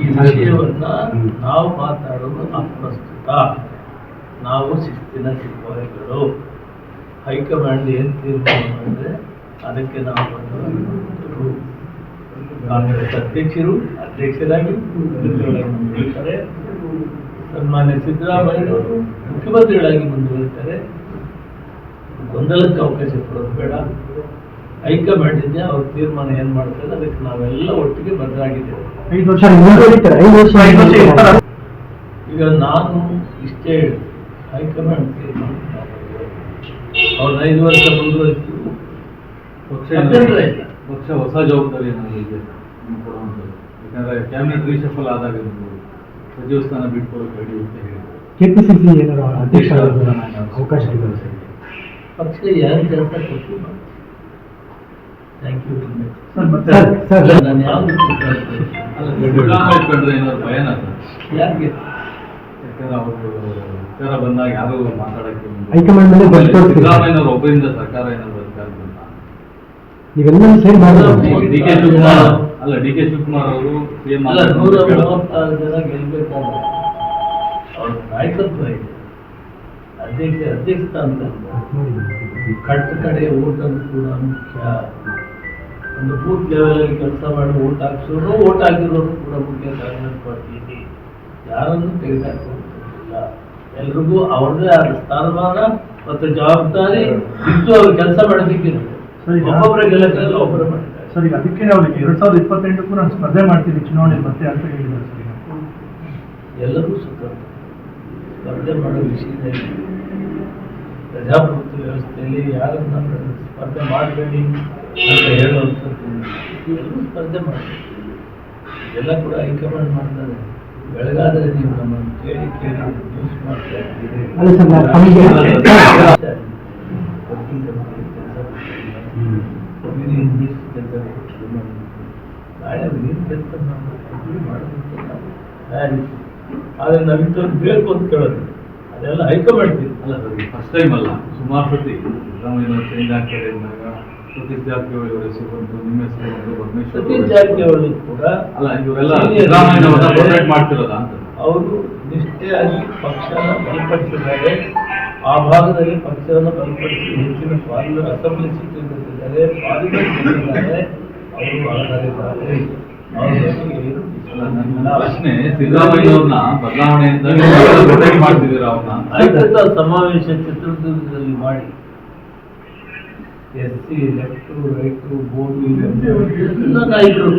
ಈ ವಿಷಯವನ್ನ ನಾವು ಮಾತಾಡೋದು ಅಪ್ರಸ್ತುತ. ನಾವು ಶಿಸ್ತಿನ ಸಿಪಾಯಿಗಳು ಹೈಕಮಾಂಡ್ ಏನು ತೀರ್ಮಾನ ಮಾಡಿದ್ರೆ ಅದಕ್ಕೆ ನಾವು ಬಂದು ಕಾಂಗ್ರೆಸ್ ಅಧ್ಯಕ್ಷರು, ಅಧ್ಯಕ್ಷರಾಗಿ ಮುಂದುವರಿತಾರೆ. ಸನ್ಮಾನ್ಯ ಸಿದ್ದರಾಮಯ್ಯನವರು ಮುಖ್ಯಮಂತ್ರಿಗಳಾಗಿ ಮುಂದುವರಿತಾರೆ. ಗೊಂದಲಕ್ಕೆ ಅವಕಾಶ ಕೊಡೋದು ಬೇಡ. ಹೈಕಮಾಂಡ್ ಇದೆ ಅವ್ರ ತೀರ್ಮಾನ ಏನ್ ಮಾಡ್ತಾರೆ, ಅದಕ್ಕೆ ನಾವೆಲ್ಲ ಒಟ್ಟಿಗೆ ಬದ್ಧರಾಗಿದ್ದೇವೆ ಐದು ವರ್ಷ ಸರ್ ಮುಂದುವರಿತಾರೆ ಐದು ವರ್ಷ ಐದು ವರ್ಷ ಇರ್ತಾರ? ಈಗ ನಾನು ಇಷ್ಟೇ ಹೇಳಿ ಹೈಕಮಾಂಡ್ ತೀರ್ಮಾನ ಅವ್ರನ್ನ ಐದು ವರ್ಷ ಮುಂದುವರಿಸ್ತೀವಿ ಪಕ್ಷ ಅಭ್ಯಂತರ ಇಲ್ಲ. ಪಕ್ಷ ಹೊಸ ಜವಾಬ್ದಾರಿ ಏನಾದ್ರು ಇದೆ. ನಿಮ್ಗೆ ಕೊಡುವಂಥದ್ದು. ಯಾಕಂದ್ರೆ ಕ್ಯಾಬಿನೆಟ್ ರೀಶಫಲ್ ಆದಾಗ ನೀವು ಸಚಿವ ಸ್ಥಾನ ಬಿಟ್ಕೊಳ್ಳೋಕೆ ರೆಡಿ ಅಂತ ಹೇಳಿದ್ರು. ಕೆಪಿಸಿಸಿ ಏನಾದ್ರು ಅಧ್ಯಕ್ಷ ಆಗೋದು ಅವಕಾಶ ಇದೆ ಸರ್ ಪಕ್ಷ ಯಾರು ಕೆಲಸ ಕೊಟ್ಟಿಲ್ಲ ಥ್ಯಾಂಕ್ ಯು ಸರ್ ಮತ್ತೆ ಸರ್ ಸರ್. ನಾನು ಯಾವ್ದು ಭಯನ ಯಾಕೆ ಯಾಕಂದ್ರೆ ಅವರು ಸರ್ಕಾರ ಬಂದಾಗ ಯಾರು ಮಾತಾಡಕ್ಕೆ ಹೈಕಮಾಂಡ್ ಮೇಲೆ. ಒಬ್ಬರಿಂದ ಸರ್ಕಾರ ಏನಾದ್ರು ಅಧಿಕಾರಕ್ಕೆ ಸೇರಿ ಮಾಡಬೇಕು ಡಿ ಕೆ ಶಿವಕುಮಾರ್ ಅಲ್ಲ ಡಿ ಕೆ ಶಿವಕುಮಾರ್ ಅವರು ಸಿಎಂ ಅಲ್ಲ ನೂರ ಮೂವತ್ತಾರು ಜನ ಗೆಲ್ಬೇಕಾದ್ರೆ ಅವ್ರ ನಾಯಕತ್ವ ಇದೆ. ಅಧ್ಯಕ್ಷ ಅಧ್ಯಕ್ಷ ಕಟ್ಟ ಕಡೆ ಊಟ ಕೂಡ ಮುಖ್ಯ ಒಂದು ಬೂತ್ ಲೆವೆಲಲ್ಲಿ ಕೆಲಸ ಮಾಡಿ ಓಟ್ ಹಾಕ್ಸೋರು ಓಟ್ ಹಾಕಿರೋರು ಕೂಡ ಮುಖ್ಯ ಕಾಂಗ್ರೆಸ್ ಪಾರ್ಟಿ ಇದೆ ಯಾರನ್ನು ತೆಗೆದುಹಾಕೋದಿಲ್ಲ ಎಲ್ರಿಗೂ ಅವ್ರದೇ ಆದ ಸ್ಥಾನಮಾನ ಮತ್ತು ಜವಾಬ್ದಾರಿ ಇದ್ದು ಅವ್ರು ಕೆಲಸ ಮಾಡೋದಕ್ಕಿರುತ್ತೆ ಸರಿ. ಒಬ್ಬೊಬ್ಬರ ಗೆಲ್ಲಕ್ಕಾಗಲ್ಲ ಒಬ್ಬರು ಮಾಡಿದ್ದಾರೆ ಸರ್ ಈಗ ಅದಕ್ಕೆ ಅವ್ರಿಗೆ ಎರಡ್ ಸಾವಿರದ ಇಪ್ಪತ್ತೆಂಟಕ್ಕೂ ನಾನು ಸ್ಪರ್ಧೆ ಮಾಡ್ತೀನಿ ಚುನಾವಣೆ ಮತ್ತೆ ಅಂತ ಹೇಳಿದ್ದಾರೆ ಸರ್ ಈಗ. ಎಲ್ಲರೂ ಸುಖ ಸ್ಪರ್ಧೆ ಮಾಡೋ ವಿಷಯದಲ್ಲಿ ಪ್ರಜಾಪ್ರಭುತ್ವ ವ್ಯವಸ್ಥೆಯಲ್ಲಿ ಯಾರನ್ನ ಸ್ಪರ್ಧೆ ಮಾಡಬೇಡಿ ಅಂತ ಹೇಳುವಂಥದ್ದು. ಎಲ್ಲರೂ ಸ್ಪರ್ಧೆ ಮಾಡಿ ಎಲ್ಲ ಕೂಡ ಹೈಕಮಾಂಡ್ ಮಾಡ್ತಾರೆ ಬೆಳಗಾದ್ರೆ ನೀವು ನಮ್ಮನ್ನು ಕೇಳಿ ಕೇಳಿ ನ್ಯೂಸ್ ಮಾಡ್ತಾ. ನಾಳೆ ಏನು ಕೆಲಸ ಮಾಡಬೇಕು ಆದರೆ ನಾವಿಂಥವ್ರು ಬೇಕು ಅಂತ ಕೇಳೋದು ಅದೆಲ್ಲ ಹೈಕಮಾಂಡ್. ಅಲ್ಲ ಸರ್ ಫಸ್ಟ್ ಟೈಮ್ ಅಲ್ಲ ಸುಮಾರು ಸತಿ ಸಿದ್ದರಾಮಯ್ಯನವರು ಚೇಂಜ್ ಆಗ್ತಾರೆ ಅಂದಾಗ ಸತೀಶ್ ಜಾರಕಿಹೊಳಿ ಅವರ ಹೆಸರು ಬಂತು ನಿಮ್ಮ ಹೆಸರು ಬಂತು ಪರಮೇಶ್ವರ್ ಸತೀಶ್ ಜಾರಕಿಹೊಳಿ ಕೂಡ ಅಲ್ಲ ಇವರೆಲ್ಲ ಸಿದ್ದರಾಮಯ್ಯನವರನ್ನ. ಪ್ರೊಟೆಕ್ಟ್ ಮಾಡ್ತಿರೋದ ಅಂತ. ಅವರು ನಿಷ್ಠೆಯಾಗಿ ಪಕ್ಷನ ಬಲಪಡಿಸಿದ್ದಾರೆ. ಆ ಭಾಗದಲ್ಲಿ ಪಕ್ಷವನ್ನು ಬಲಪಡಿಸಿ ಹೆಚ್ಚಿನ ಪಾರ್ಲ ಅಸೆಂಬ್ಲಿ ಸೀಟ್ ಪಾರ್ಲಿಮೆಂಟ್ ಅವರು ಪ್ರಶ್ನೆ ಸಿದ್ದರಾಮಯ್ಯವ್ರನ್ನ ಬದಲಾವಣೆಯಿಂದ ಪ್ರೊಟೆಕ್ಟ್ ಮಾಡ್ತಿದ್ದೀರಾ ಅವ್ರನ್ನ? ಸಮಾವೇಶ ಚಿತ್ರದುರ್ಗದಲ್ಲಿ ಮಾಡಿ. S C left right board ನಾಯಕರು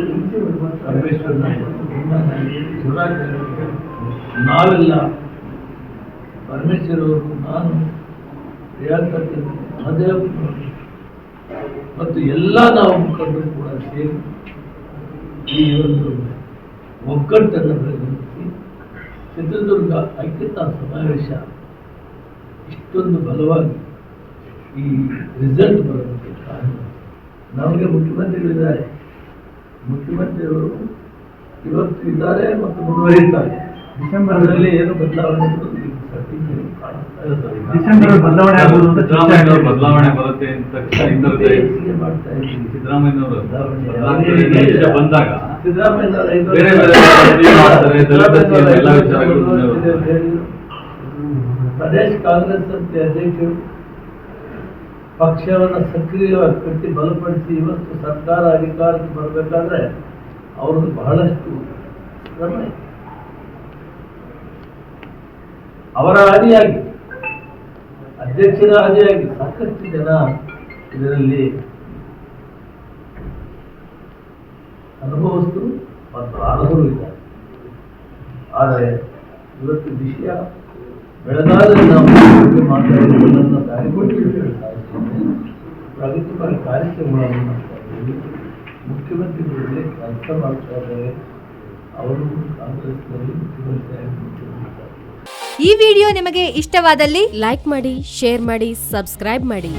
ನಾಯಕರು ನಾಯಕರು, ನಾವೆಲ್ಲ ಪರಮೇಶ್ವರ್ ಅವರು ನಾನು ಹೇಳ್ತಕ್ಕಂಥ ಮಹದೇವ್ ಮತ್ತು ಎಲ್ಲ ನಾವು ಮುಖಂಡರು ಕೂಡ ಸೇರಿ ಈ ಒಂದು ಒಗ್ಗಟ್ಟನ್ನು ಪ್ರಯತ್ನಿಸಿ ಚಿತ್ರದುರ್ಗ ಐಕ್ಯತಾ ಸಮಾವೇಶ ಇಷ್ಟೊಂದು ಬಲವಾಗಿ ಈ ರಿಸಲ್ಟ್ ಬರೋದಕ್ಕೆ ಕಾರಣ. ನಮಗೆ ಮುಖ್ಯಮಂತ್ರಿಗಳಿದ್ದಾರೆ ಮುಖ್ಯಮಂತ್ರಿಗಳು ಇವತ್ತು ಇದ್ದಾರೆ ಮತ್ತು ಮುಂದುವರಿಯುತ್ತಾರೆ. ಡಿಸೆಂಬರ್ ಅದರಲ್ಲಿ ಏನು ಬದಲಾವಣೆ. ಡಿಸೆಂಬರ್ ಬದಲಾವಣೆ ಚರ್ಚೆ ಬದಲಾವಣೆ ಬರುತ್ತೆ ಅಂತ ಮಾಡ್ತಾ ಇದ್ದೀವಿ. ಸಿದ್ದರಾಮಯ್ಯನವರು ಬಂದಾಗ ಮುಂದೆ ಪ್ರದೇಶ ಕಾಂಗ್ರೆಸ್ ಸಮಿತಿ ಅಧ್ಯಕ್ಷರು ಪಕ್ಷವನ್ನು ಸಕ್ರಿಯವಾಗಿ ಕಟ್ಟಿ ಬಲಪಡಿಸಿ ಇವತ್ತು ಸರ್ಕಾರ ಅಧಿಕಾರಕ್ಕೆ ಬರಬೇಕಾದ್ರೆ ಅವ್ರದ್ದು ಬಹಳಷ್ಟು ಶ್ರಮ ಅವರ ಹಾದಿಯಾಗಿ, ಅಧ್ಯಕ್ಷರ ಹಾದಿಯಾಗಿ ಸಾಕಷ್ಟು ಜನ ಇದರಲ್ಲಿ ಅನುಭವಿಸ್ತು ಮತ್ತು ಅರ್ಹರು ಇದ್ದಾರೆ. ಆದರೆ ಇವತ್ತು ವಿಷಯ ಬೆಳೆದಾದರೆ ನಾವು ಮಾತಾಡಿ ಮಾತಾಡಿದ್ದನ್ನು ದಾರಿಗೊಳಿಸಿ ಪ್ರಗತಿಪರ ಕಾರ್ಯಕ್ರಮಗಳನ್ನು ಮಾಡ್ತಾ ಇದ್ದೀವಿ ಮುಖ್ಯಮಂತ್ರಿಗಳಿಗೆ ಕೆಲಸ ಮಾಡ್ತಾ ಇದ್ದಾರೆ ಅವರು ಕಾಂಗ್ರೆಸ್ನಲ್ಲಿ ಮುಖ್ಯಮಂತ್ರಿಯಾಗಿ ಮುಖ್ಯಮಂತ್ರಿ ಈ ವಿಡಿಯೋ ನಿಮಗೆ ಇಷ್ಟವಾದಲ್ಲಿ ಲೈಕ್ ಮಾಡಿ, ಶೇರ್ ಮಾಡಿ, ಸಬ್ಸ್ಕ್ರೈಬ್ ಮಾಡಿ.